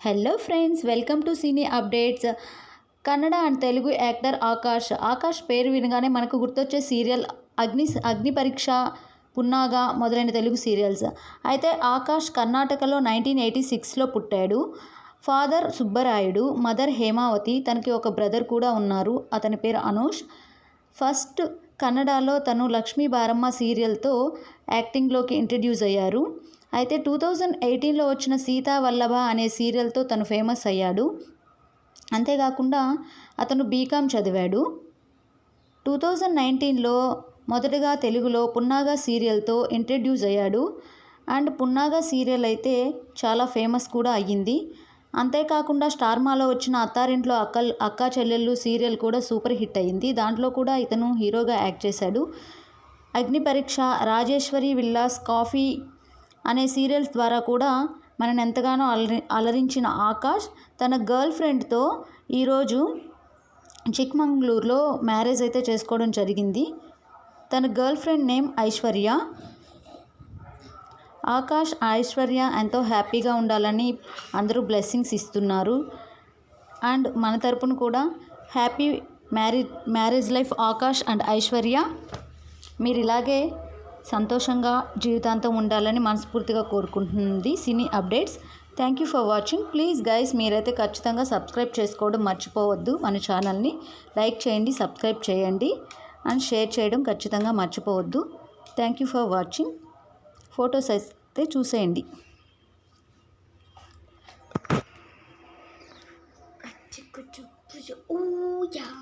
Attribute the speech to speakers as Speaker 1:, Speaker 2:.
Speaker 1: Hello friends welcome to cine updates Kannada and Telugu actor Akash Akash పేరు వినగానే మనకు గుర్తొచ్చే సీరియల్ అగ్ని అగ్ని పరీక్ష పున్నాగా మొదలైన తెలుగు సీరియల్స్ అయితే ఆకాష్ కర్ణాటకలో నైన్టీన్ ఎయిటీ సిక్స్లో పుట్టాడు. ఫాదర్ సుబ్బరాయుడు మదర్ హేమావతి తనకి ఒక బ్రదర్ కూడా ఉన్నారు. అతని పేరు అనూష్. ఫస్ట్ కన్నడలో తను లక్ష్మీ బారమ్మ సీరియల్తో యాక్టింగ్లోకి ఇంట్రడ్యూస్ అయ్యారు. అయితే టూ థౌజండ్ ఎయిటీన్లో వచ్చిన సీతా వల్లభ అనే సీరియల్తో తను ఫేమస్ అయ్యాడు. అంతేకాకుండా అతను బీకామ్ చదివాడు. టూ థౌజండ్ నైన్టీన్లో మొదటగా తెలుగులో పున్నాగా సీరియల్తో ఇంట్రడ్యూస్ అయ్యాడు. అండ్ పున్నాగా సీరియల్ అయితే చాలా ఫేమస్ కూడా అయ్యింది. అంతేకాకుండా స్టార్మాలో వచ్చిన అత్తారింట్లో అక్క అక్కా చెల్లెళ్ళు సీరియల్ కూడా సూపర్ హిట్ అయ్యింది. దాంట్లో కూడా ఇతను హీరోగా యాక్ట్ చేశాడు. అగ్ని పరీక్ష రాజేశ్వరి విల్లాస్ కాఫీ అనే సీరియల్స్ ద్వారా కూడా మనని ఎంతగానో అలరి అలరించిన ఆకాష్ తన గర్ల్ ఫ్రెండ్తో ఈరోజు చిక్మంగళూరులో మ్యారేజ్ అయితే చేసుకోవడం జరిగింది. తన girl friend name Aishwarya. Akash Aishwarya ఎంతో హ్యాపీగా ఉండాలని అందరూ బ్లెస్సింగ్స్ ఇస్తున్నారు. అండ్ మన తరపున కూడా happy marriage marriage life Akash and Aishwarya. మీరు ఇలాగే సంతోషంగా జీవితాంతం ఉండాలని మనస్ఫూర్తిగా కోరుకుంటుంది cine updates. Thank you for watching please guys మీరైతే ఖచ్చితంగా సబ్స్క్రైబ్ చేసుకోవడం మర్చిపోవద్దు. మన ఛానల్ని లైక్ చేయండి సబ్స్క్రైబ్ చేయండి. అండ్ షేర్ చేయడం ఖచ్చితంగా మర్చిపోవద్దు. Thank you for watching photos అయితే చూసేయండి.
Speaker 2: Yeah.